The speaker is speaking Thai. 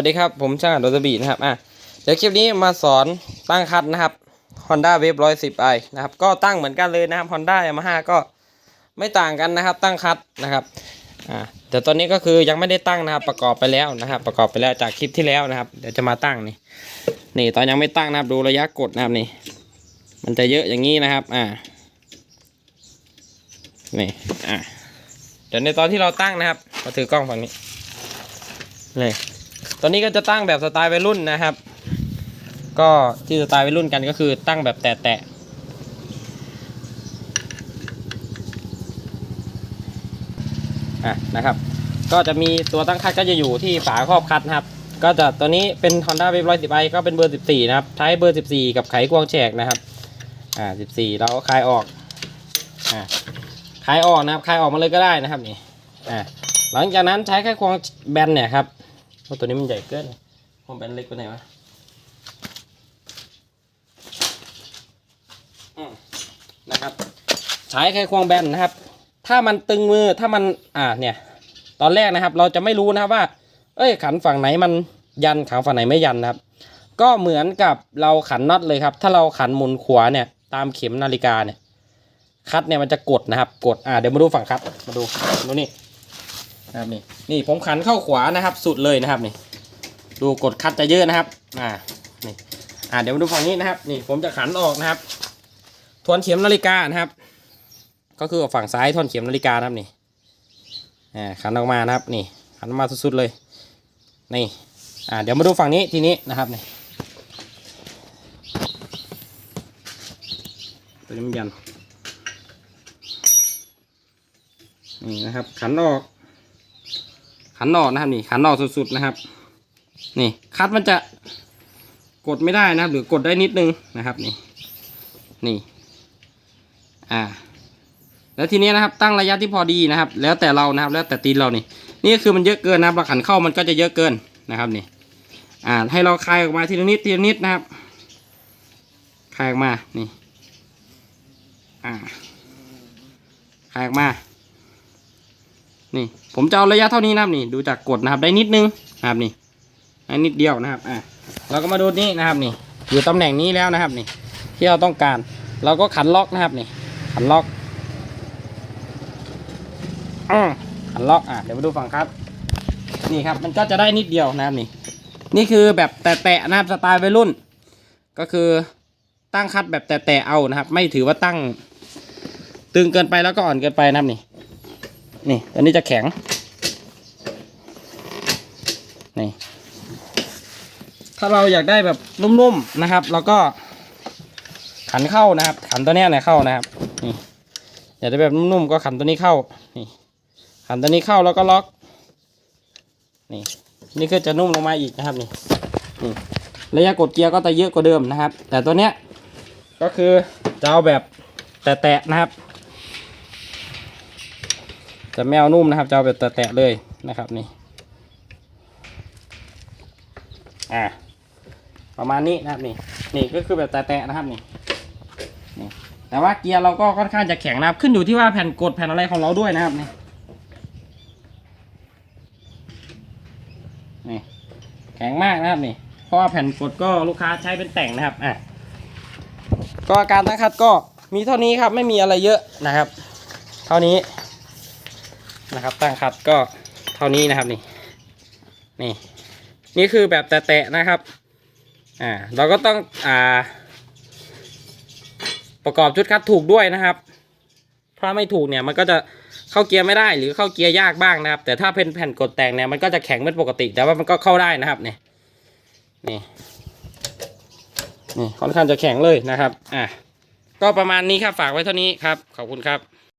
วัสดีครับ ผมช่างอัดโรตบีนะครับอะเดี๋ยวคลิปนี้มาสอนตั้งคัดนะครับ Honda Wave 110i นะครับ ก็ตั้งเหมือนกันเลยนะครับ Honda Yamaha ก็ไม่ต่างกันนะครับ ตั้งคัดนะครับอ่าแต่ตอนนี้ก็คือยังไม่ได้ตั้งนะครับ ประกอบไปแล้วนะครับ ประกอบไปแล้วจากคลิปที่แล้วนะครับ เดี๋ยวจะมาตั้งนี่นี่ตอนยังไม่ตั้งนะครับ ดูระยะกดนะครับนี่ มันจะเยอะอย่างนี้นะครับ อ่านี่อ่าเดี๋ยวในตอนที่เราตั้งนะครับมาถือกล้องฝั่งนี้นี่ ตอนนี้ก็จะตั้งแบบสไตล์วัยรุ่นนะครับ ก็ที่สไตล์วัยรุ่นกันก็คือตั้งแบบแตะๆอะนะครับ ก็จะมีตัวตั้งคัดก็จะอยู่ที่ฝาครอบคัดนะครับ ก็จะตัวนี้เป็น Honda Wave 110 i ก็เป็นเบอร์ 14 นะครับ ใช้เบอร์ 14 กับไขควงแฉกนะครับ อ่า 14 เราคลายออก อ่าคลายออกนะครับคลายออกมาเลยก็ได้นะครับนี่ อ่าหลังจากนั้นใช้แค่ควงแบนเนี่ยครับ โอ้ตัวนี้มันใหญ่เกินควงแบนเล็กไปไหนวะอืมนะครับ ใช้แค่ควงแบนนะครับ ถ้ามันตึงมือถ้ามันอ่าเนี่ย ตอนแรกนะครับ เราจะไม่รู้นะครับว่า เอ้ยขันฝั่งไหนมันยันขันฝั่งไหนไม่ยันนะครับ ก็เหมือนกับเราขันน็อตเลยครับ ถ้าเราขันหมุนขวาเนี่ย ตามเข็มนาฬิกาเนี่ยคัดเนี่ยมันจะกดนะครับ กดอ่าเดี๋ยวมาดูฝั่งคัดมาดูดูนี่ นะครับนี่นี่ผมขันเข้าขวานะครับ สุดเลยนะครับนี่ ดูกดคัดจะเยอะนะครับ อ่านี่อ่าเดี๋ยวมาดูฝั่งนี้นะครับ นี่ผมจะขันออกนะครับ ทวนเข็มนาฬิกานะครับ ก็คือฝั่งซ้ายทวนเข็มนาฬิกานะครับนี่อ่าขันออกมานะครับ นี่ขันออกมาสุดๆเลย นี่อ่าเดี๋ยวมาดูฝั่งนี้ทีนี้นะครับนี่ตัวนี้มันยันนี่นะครับขันออก ขันออกนะครับนี่ขันออกสุดๆนะครับ นี่คัดมันจะกดไม่ได้นะครับ หรือกดได้นิดนึงนะครับนี่นี่ อ่า แล้วทีนี้นะครับ ตั้งระยะที่พอดีนะครับ แล้วแต่เรานะครับ แล้วแต่ตีนเรานี่ นี่คือมันเยอะเกินนะครับเราขันเข้ามันก็จะเยอะเกินนะครับนี่ อ่า ให้เราคลายออกมาทีละนิดทีละนิดนะครับคลายออกมานี่ อ่าคลายออกมา นี่ผมจะเอาระยะเท่านี้นะครับนี่ดูจากกดนะครับได้นิดนึงนะครับนี่ได้นิดเดียวนะครับอะเราก็มาดูนี่นะครับนี่ อยู่ตำแหน่งนี้แล้วนะครับนี่ ที่เราต้องการ เราก็ขันล็อกนะครับนี่ ขันล็อกอขันล็อกอะเดี๋ยวมาดูฝั่งครับ นี่ครับมันก็จะได้นิดเดียวนะครับนี่ นี่คือแบบแตะๆนะครับสไตล์วัยรุ่น ก็คือตั้งคัดแบบแตะๆเอานะครับ ไม่ถือว่าตั้งตึงเกินไปแล้วก็อ่อนเกินไปนะครับนี่ นี่ตัวนี้จะแข็ง นี่ ถ้าเราอยากได้แบบนุ่มๆนะครับเราก็ ขันเข้านะครับ ขันตัวเนี้ยเนี่ยเข้านะครับ นี่ อยากได้แบบนุ่มๆก็ขันตัวนี้เข้า นี่ ขันตัวนี้เข้าแล้วก็ล็อก นี่ นี่ก็จะนุ่มลงมาอีกนะครับนี่ นี่ระยะกดเกียร์ก็จะเยอะกว่าเดิมนะครับ แต่ตัวเนี้ยก็คือจะเอาแบบแตะๆนะครับ จะไม่เอานุ่มนะครับจะเอาแบบแตะๆเลยนะครับนี่อ่าประมาณนี้นะครับนี่นี่ก็คือแบบแตะๆนะครับนี่นี่แต่ว่าเกียร์เราก็ค่อนข้างจะแข็งนะครับ ขึ้นอยู่ที่ว่าแผ่นกดแผ่นอะไรของเราด้วยนะครับนี่นี่แข็งมากนะครับนี่เพราะว่าแผ่นกดก็ลูกค้าใช้เป็นแต่งนะครับอะก็อาการตั้งคัดก็มีเท่านี้ครับไม่มีอะไรเยอะนะครับ เท่านี้ นะครับ ตั้งคัดก็เท่านี้นะครับนี่นี่ นี่คือแบบแตะๆนะครับอ่าเราก็ต้องอ่า ประกอบชุดคัดถูกด้วยนะครับ ถ้าไม่ถูกเนี่ยมันก็จะเข้าเกียร์ไม่ได้หรือเข้าเกียร์ยากบ้างนะครับ แต่ถ้าเป็นแผ่นกดแต่งเนี่ยมันก็จะแข็งเป็นปกติ แต่ว่ามันก็เข้าได้นะครับนี่นี่นี่ค่อนข้างจะแข็งเลยนะครับ อะ ก็ประมาณนี้ครับ ฝากไว้เท่านี้ครับ ขอบคุณครับ